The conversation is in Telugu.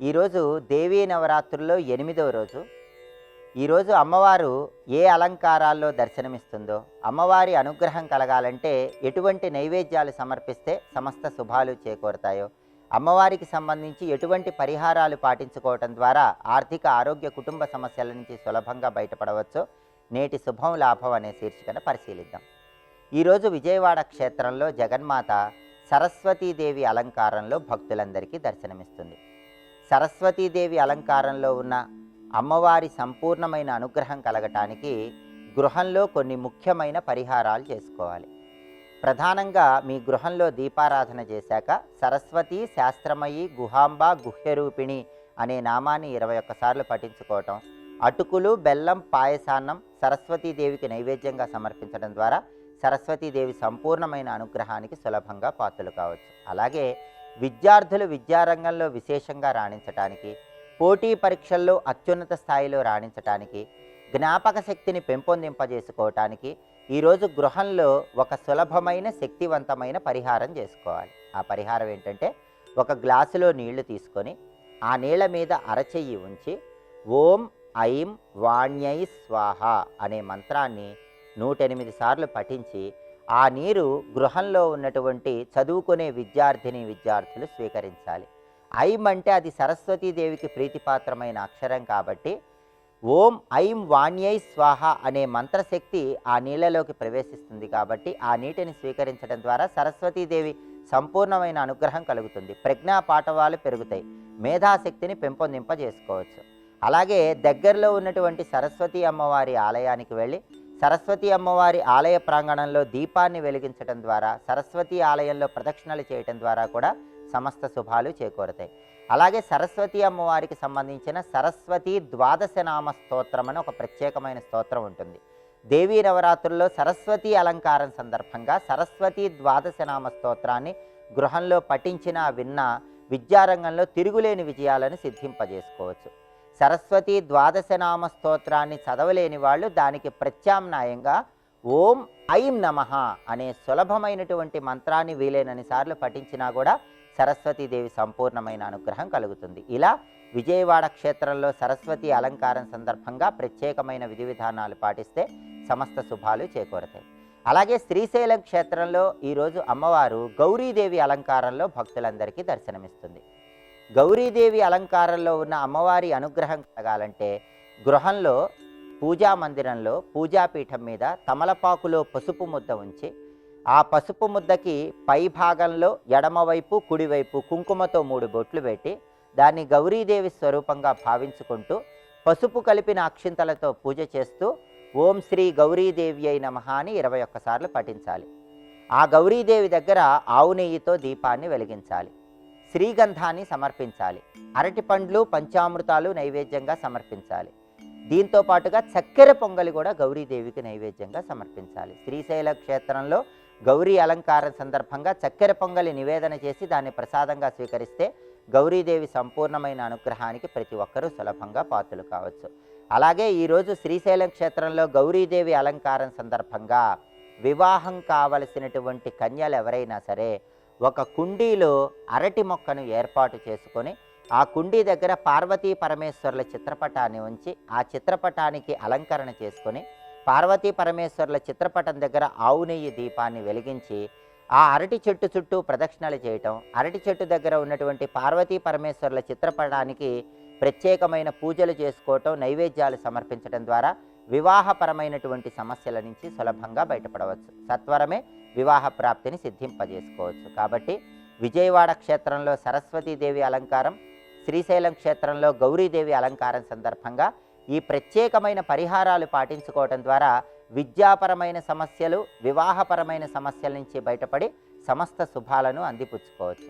ఈరోజు దేవీ నవరాత్రుల్లో ఎనిమిదవ రోజు. ఈరోజు అమ్మవారు ఏ అలంకారాల్లో దర్శనమిస్తుందో అమ్మవారి అనుగ్రహం కలగాలంటే ఎటువంటి నైవేద్యాలు సమర్పిస్తే సమస్త శుభాలు చేకూరతాయో అమ్మవారికి సంబంధించి ఎటువంటి పరిహారాలు పాటించుకోవటం ద్వారా ఆర్థిక ఆరోగ్య కుటుంబ సమస్యల నుంచి సులభంగా బయటపడవచ్చో నేటి శుభం లాభం అనే శీర్షికను పరిశీలిద్దాం. ఈరోజు విజయవాడ క్షేత్రంలో జగన్మాత సరస్వతీదేవి అలంకారంలో భక్తులందరికీ దర్శనమిస్తుంది. సరస్వతీదేవి అలంకారంలో ఉన్న అమ్మవారి సంపూర్ణమైన అనుగ్రహం కలగటానికి గృహంలో కొన్ని ముఖ్యమైన పరిహారాలు చేసుకోవాలి. ప్రధానంగా మీ గృహంలో దీపారాధన చేశాక సరస్వతి శాస్త్రమయి గుహాంబ గుహ్యరూపిణి అనే నామాన్ని ఇరవై ఒక్కసార్లు పఠించుకోవటం అటుకులు బెల్లం పాయసాన్నం సరస్వతీదేవికి నైవేద్యంగా సమర్పించడం ద్వారా సరస్వతీదేవి సంపూర్ణమైన అనుగ్రహానికి సులభంగా పాత్రలు కావచ్చు. అలాగే విద్యార్థులు విద్యారంగంలో విశేషంగా రాణించటానికి పోటీ పరీక్షల్లో అత్యున్నత స్థాయిలో రాణించటానికి జ్ఞాపక శక్తిని పెంపొందింపజేసుకోవటానికి ఈరోజు గృహంలో ఒక సులభమైన శక్తివంతమైన పరిహారం చేసుకోవాలి. ఆ పరిహారం ఏంటంటే ఒక గ్లాసులో నీళ్ళు తీసుకొని ఆ నీళ్ళ మీద అరచెయ్యి ఉంచి ఓం ఐం వాణ్యై స్వాహ అనే మంత్రాన్ని నూటెనిమిది సార్లు పఠించి ఆ నీరు గృహంలో ఉన్నటువంటి చదువుకునే విద్యార్థిని విద్యార్థులు స్వీకరించాలి. ఐం అంటే అది సరస్వతీదేవికి ప్రీతిపాత్రమైన అక్షరం కాబట్టి ఓం ఐం వాణ్యై స్వాహ అనే మంత్రశక్తి ఆ నీళ్ళలోకి ప్రవేశిస్తుంది కాబట్టి ఆ నీటిని స్వీకరించడం ద్వారా సరస్వతీదేవి సంపూర్ణమైన అనుగ్రహం కలుగుతుంది. ప్రజ్ఞా పాఠవాలు పెరుగుతాయి. మేధాశక్తిని పెంపొందింపజేసుకోవచ్చు. అలాగే దగ్గరలో ఉన్నటువంటి సరస్వతి అమ్మవారి ఆలయానికి వెళ్ళి సరస్వతి అమ్మవారి ఆలయ ప్రాంగణంలో దీపాన్ని వెలిగించడం ద్వారా సరస్వతి ఆలయంలో ప్రదక్షిణలు చేయటం ద్వారా కూడా సమస్త శుభాలు చేకూరతాయి. అలాగే సరస్వతి అమ్మవారికి సంబంధించిన సరస్వతి ద్వాదశ నామ స్తోత్రం అని ఒక ప్రత్యేకమైన స్తోత్రం ఉంటుంది. దేవీ నవరాత్రుల్లో సరస్వతి అలంకారం సందర్భంగా సరస్వతి ద్వాదశ నామ స్తోత్రాన్ని గృహంలో పఠించిన విన్న విద్యారంగంలో తిరుగులేని విజయాలను సిద్ధింపజేసుకోవచ్చు. సరస్వతి ద్వాదశనామ స్తోత్రాన్ని చదవలేని వాళ్ళు దానికి ప్రత్యామ్నాయంగా ఓం ఐం నమ అనే సులభమైనటువంటి మంత్రాన్ని వీలైనన్ని సార్లు పఠించినా కూడా సరస్వతీదేవి సంపూర్ణమైన అనుగ్రహం కలుగుతుంది. ఇలా విజయవాడ క్షేత్రంలో సరస్వతి అలంకారం సందర్భంగా ప్రత్యేకమైన విధి విధానాలు పాటిస్తే సమస్త శుభాలు చేకూరతాయి. అలాగే శ్రీశైలం క్షేత్రంలో ఈరోజు అమ్మవారు గౌరీదేవి అలంకారంలో భక్తులందరికీ దర్శనమిస్తుంది. గౌరీదేవి అలంకారంలో ఉన్న అమ్మవారి అనుగ్రహం కలగాలంటే గృహంలో పూజా మందిరంలో పూజాపీఠం మీద తమలపాకులో పసుపు ముద్ద ఉంచి ఆ పసుపు ముద్దకి పై భాగంలో ఎడమవైపు కుడివైపు కుంకుమతో మూడు బొట్లు పెట్టి దాన్ని గౌరీదేవి స్వరూపంగా భావించుకుంటూ పసుపు కలిపిన అక్షింతలతో పూజ చేస్తూ ఓం శ్రీ గౌరీదేవి అయి నమ అని ఇరవై ఒక్కసార్లు పఠించాలి. ఆ గౌరీదేవి దగ్గర ఆవు నెయ్యితో దీపాన్ని వెలిగించాలి. శ్రీగంధాన్ని సమర్పించాలి. అరటి పండ్లు పంచామృతాలు నైవేద్యంగా సమర్పించాలి. దీంతో పాటుగా చక్కెర పొంగలి కూడా గౌరీదేవికి నైవేద్యంగా సమర్పించాలి. శ్రీశైల క్షేత్రంలో గౌరీ అలంకారం సందర్భంగా చక్కెర పొంగలి నివేదన చేసి దాన్ని ప్రసాదంగా స్వీకరిస్తే గౌరీదేవి సంపూర్ణమైన అనుగ్రహానికి ప్రతి ఒక్కరూ సులభంగా పాత్రలు కావచ్చు. అలాగే ఈరోజు శ్రీశైలం క్షేత్రంలో గౌరీదేవి అలంకారం సందర్భంగా వివాహం కావలసినటువంటి కన్యలు ఎవరైనా సరే ఒక కుండీలో అరటి మొక్కను ఏర్పాటు చేసుకొని ఆ కుండీ దగ్గర పార్వతీ పరమేశ్వరుల చిత్రపటాన్ని ఉంచి ఆ చిత్రపటానికి అలంకరణ చేసుకొని పార్వతీ పరమేశ్వరుల చిత్రపటం దగ్గర ఆవు నెయ్యి దీపాన్ని వెలిగించి ఆ అరటి చెట్టు చుట్టూ ప్రదక్షిణలు చేయటం అరటి చెట్టు దగ్గర ఉన్నటువంటి పార్వతీ పరమేశ్వరుల చిత్రపటానికి ప్రత్యేకమైన పూజలు చేసుకోవటం నైవేద్యాలు సమర్పించడం ద్వారా వివాహపరమైనటువంటి సమస్యల నుంచి సులభంగా బయటపడవచ్చు. సత్వరమే వివాహ ప్రాప్తిని సిద్ధింపజేసుకోవచ్చు. కాబట్టి విజయవాడ క్షేత్రంలో సరస్వతీదేవి అలంకారం శ్రీశైలం క్షేత్రంలో గౌరీదేవి అలంకారం సందర్భంగా ఈ ప్రత్యేకమైన పరిహారాలు పాటించుకోవటం ద్వారా విద్యాపరమైన సమస్యలు వివాహపరమైన సమస్యల నుంచి బయటపడి సమస్త శుభాలను అందిపుచ్చుకోవచ్చు.